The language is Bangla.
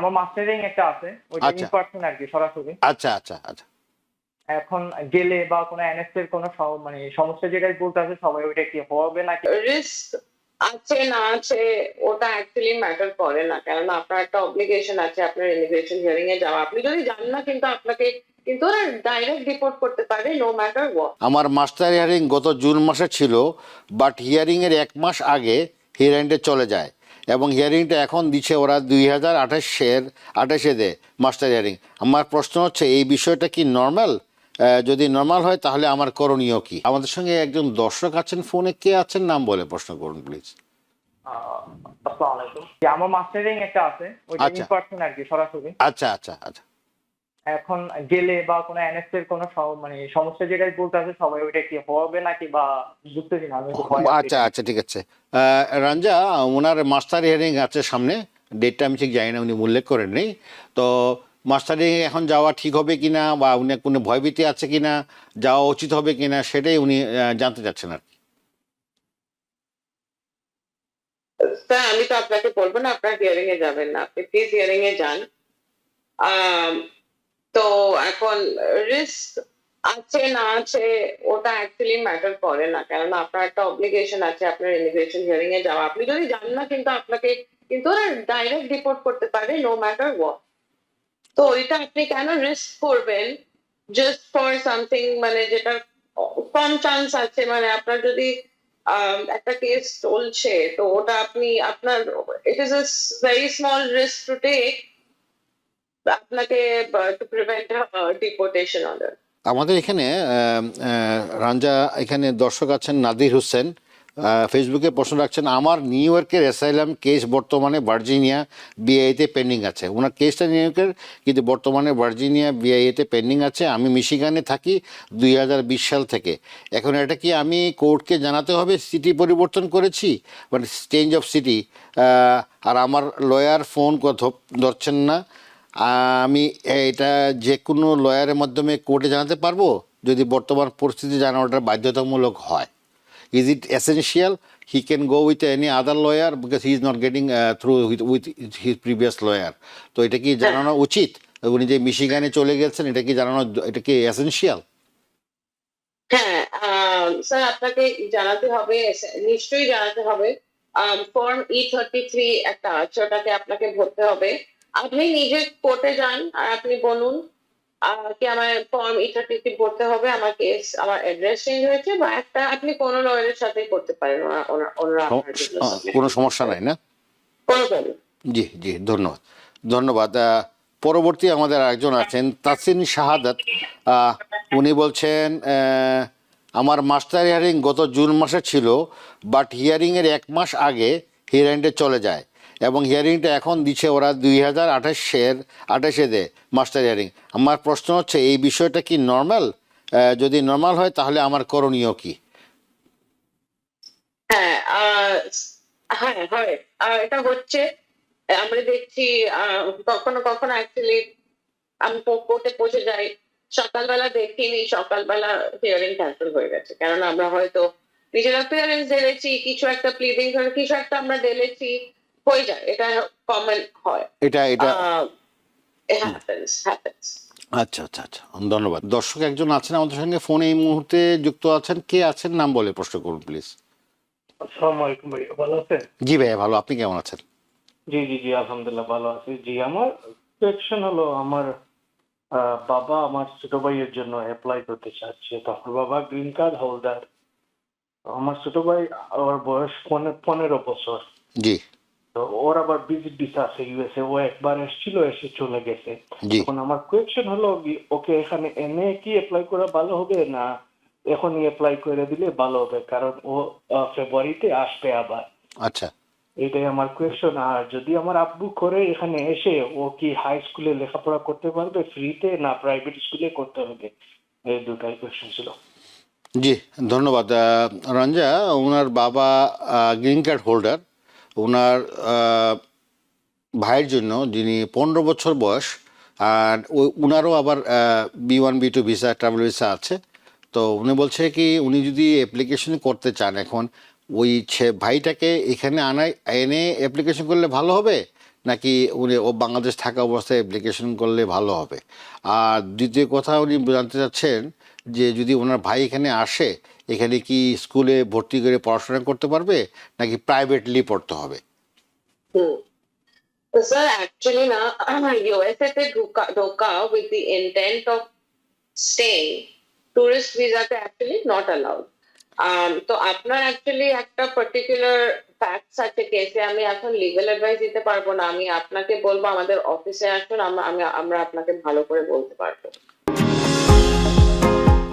আমার মাস্টারিং একটা আছে ওইটা। ইন পার্সন আর কি সরাসরি। আচ্ছা আচ্ছা আচ্ছা। এখন গেলে বা কোনো এনএস এর কোনো মানে সমস্যা যেটাই বলতে আছে সবাই ওইটা কি হবে নাকি? রিস্ক আছে না আছে ওটা অ্যাকচুয়ালি ম্যাটার করে না। কেননা আপনার একটা অব্লিগেশন আছে আপনার ইমিগ্রেশন হিয়ারিং এ যাওয়া। আপনি যদি জান না কিন্তু আপনাকে কিন্তু ওরা ডাইরেক্ট রিপোর্ট করতে পারে নো ম্যাটার হোয়াট আমার মাস্টার হিয়ারিং গত জুন মাসে ছিল বাট হিয়ারিংয়ের এক মাস আগে হিয়ারিংটা চলে যায়। এবং হিয়ারিংটা এখন দিচ্ছে ওরা দুই হাজার আঠাশের আঠাশে দে মাস্টার হিয়ারিং। আমার প্রশ্ন হচ্ছে এই বিষয়টা কি নর্মাল যদি নর্মাল হয় তাহলে আমার করণীয় কি? আমাদের সঙ্গে একজন দর্শক আছেন ফোনে কে আছেন নাম বলে প্রশ্ন করুন প্লিজ আসসালামু আলাইকুম। আমার মাস্টারিং একটা আছে ওইটা আচ্ছা। ইন পার্সন আর কি সরাসরি। আচ্ছা আচ্ছা আচ্ছা। এখন গেলে বা কোনো এনএস এর কোনো স- মানে সমস্যা যেটাই বলতে আছে সবাই ওইটা কি হবে নাকি বা বুঝতেছি না আমি একটু ভয় আচ্ছা আচ্ছা ঠিক আছে। রঞ্জা ওনার মাস্টার হিয়ারিং আছে সামনে। ডেটটা আমি ঠিক জানি না উনি উল্লেখ করেননি। তো মাস্টারিং এখন যাওয়া ঠিক হবে কিনা বা উনি কোনো ভয়ভীতি আছে কিনা যাওয়া উচিত হবে কিনা সেটাই উনি জানতে চাচ্ছেন আর কি। স্যার আমি তো আপনাকে বলব না আপনার হিয়ারিং এ যাবেন না। আপনি প্লিজ হিয়ারিং এ যান। আম, তো এখন রিস্ক আছে, না আছে, ওটা অ্যাকচুয়ালি ম্যাটার করে না। কেননা আপনার একটা অব্লিগেশন আছে, আপনার ইমিগ্রেশন হিয়ারিং এ যাওয়া। আপনি যদি জান না, কিন্তু আপনাকে, কিন্তু ওরা ডাইরেক্ট রিপোর্ট করতে পারে নো ম্যাটার হোয়াট তো এটা আপনি কেন রিস্ক করবেন? জাস্ট ফর সামথিং মানে যেটা কম চান্স আছে মানে আপনার যদি একটা কেস চলছে, তো ওটা আপনি, আপনার it is a very small risk to take আপনাকে টু প্রিভেন্ট ডিপোর্টেশন অর্ডার আমাদের এখানে রাঞ্জা, এখানে দর্শক আছেন নাদির হোসেন। ফেসবুকে প্রশ্ন রাখছেন, আমার নিউ ইয়র্কের অ্যাসাইলাম কেস বর্তমানে ভার্জিনিয়া বিআইতে পেন্ডিং আছে। ওনার কেসটা নিউ ইয়র্কের কিন্তু বর্তমানে ভার্জিনিয়া বিআইএতে পেন্ডিং আছে। আমি মিশিগানে থাকি দুই হাজার বিশ সাল থেকে। এখন এটা কি আমি কোর্টকে জানাতে হবে? সিটি পরিবর্তন করেছি? মানে চেঞ্জ অফ সিটি আর আমার লয়ার ফোন ধরছেন না? আমি এটা যে কোনো লয়ারের মাধ্যমে কোর্টে জানাতে পারব, যদি বর্তমান পরিস্থিতি জানানোটা বাধ্যতামূলক হয়। Is it essential he can go with any other lawyer because he is not getting through with with his previous lawyer তো এটা কি জানানো উচিত? উনি যে মিশিগানে চলে গেছেন, এটা কি জানানো, এটা কি এসেন্সিয়াল হ্যাঁ স্যার, আপনাকে জানাতে হবে, নিশ্চয়ই জানাতে হবে। ফর্ম ই থার্টি থ্রি একটা আছে ওটাকে আপনাকে ভরতে হবে। আপনি নিজে কোর্টে যান আর আপনি বলুন কি আমার ফর্ম ই থার্টি থ্রি ভরতে হবে আমার কেস আমার অ্যাড্রেস চেঞ্জ হয়েছে বা একটা আপনি কোনো লয়ারের সাথে করতে পারেন submit কোনো সমস্যা নাই না। জি জি ধন্যবাদ। ধন্যবাদ। পরবর্তী আমাদের একজন আছেন তাসিন শাহাদাত। উনি বলছেন আমার মাস্টার হিয়ারিং গত জুন মাসে ছিল বাট হিয়ারিংয়ের এক মাস আগে হিয়ারিংটা চলে যায়। এবং হিয়ারিংটা এখন দিচ্ছে ওরা দুই হাজার আঠাশের, আঠাশে দে মাস্টার হিয়ারিং আমার প্রশ্ন হচ্ছে, এই বিষয়টা কি নর্মাল যদি নর্মাল হয়, তাহলে আমার করণীয় কি? হ্যাঁ হ্যাঁ এটা হচ্ছে, আমরা দেখছি কখনো কখনো অ্যাকচুয়ালি আমি কোর্টে পৌঁছে যাই, সকালবেলা দেখিনি, সকালবেলা হিয়ারিং ক্যান্সেল হয়ে গেছে। কারণ আমরা হয়তো নিজের অ্যাপিয়ারেন্স ঢেলেছি, কিছু একটা প্লিডিং কিছু একটা আমরা ঢেলেছি হয়ে যায় এটা কমন হয়। এটা এটা হ্যাপেন্স হ্যাপেন্স আচ্ছা আচ্ছা আচ্ছা ধন্যবাদ। দর্শক একজন আছেন আমাদের সঙ্গে ফোনে এই মুহূর্তে যুক্ত আছেন। কে আছেন নাম বলে প্রশ্ন করুন প্লিজ আসসালামু আলাইকুম ভাইয়া ভালো আছেন? জি ভাইয়া ভালো। আপনি কেমন আছেন? জি জি জি আলহামদুলিল্লাহ ভালো আছি। জি আমার কোয়েকশন হলো আমার আহ, বাবা আমার ছোট ভাইয়ের জন্য অ্যাপ্লাই করতে চাচ্ছে। তো আমার বাবা গ্রিন কার্ড হোল্ডার আমার ছোট ভাই ওর বয়স পনে- পনেরো বছর। জি। তো ওর আবার ভিজিট ভিসা আছে ইউএসএ ও একবার এসেছিল এসে চলে গেছে। এখন আমার কোয়েকশন হলো ওকে এখানে এনে কি অ্যাপ্লাই করা ভালো হবে না এখনই অ্যাপ্লাই করে দিলে ভালো হবে? কারণ ও ফেব্রুয়ারিতে আসবে আবার। আচ্ছা। এটাই আমার কোয়েশ্চন আর যদি আমার আব্বু করে এখানে এসে ও কি হাই স্কুলে লেখাপড়া করতে পারবে? ফ্রিতে না প্রাইভেট স্কুলে করতে হবে? এই দুটাই কোয়েশ্চন ছিল। জি ধন্যবাদ। রঞ্জা ওনার বাবা গ্রিন কার্ড হোল্ডার ওনার ভাইয়ের জন্য, যিনি পনেরো বছর বয়স, আর ওই উনারও আবার B one, B two visa, travel visa আছে। তো উনি বলছে কি, উনি যদি অ্যাপ্লিকেশন করতে চান এখন, ওই ছে, ভাইটাকে এখানে আনায়, এনে অ্যাপ্লিকেশন করলে ভালো হবে? নাকি উনি, ও বাংলাদেশ থাকা অবস্থায় অ্যাপ্লিকেশন করলে ভালো হবে? আর দ্বিতীয় কথা উনি জানতে চাচ্ছেন যে, যদি ওনার ভাই এখানে আসে এখানে কি স্কুলে ভর্তি করে পড়াশোনা করতে পারবে নাকি প্রাইভেটলি পড়তে হবে? sir, actually, na USA te ঢোকা ঢোকা intent of staying, tourist visa te actually not allowed. Um, তো আপনার অ্যাকচুয়ালি একটা পার্টিকুলার ফ্যাক্টস আছে কেসে আমি এখন লিগ্যাল অ্যাডভাইস দিতে পারব না। আমি আপনাকে বলব আমাদের অফিসে আসুন আমরা আমি আমরা আপনাকে ভালো করে বলতে পারব।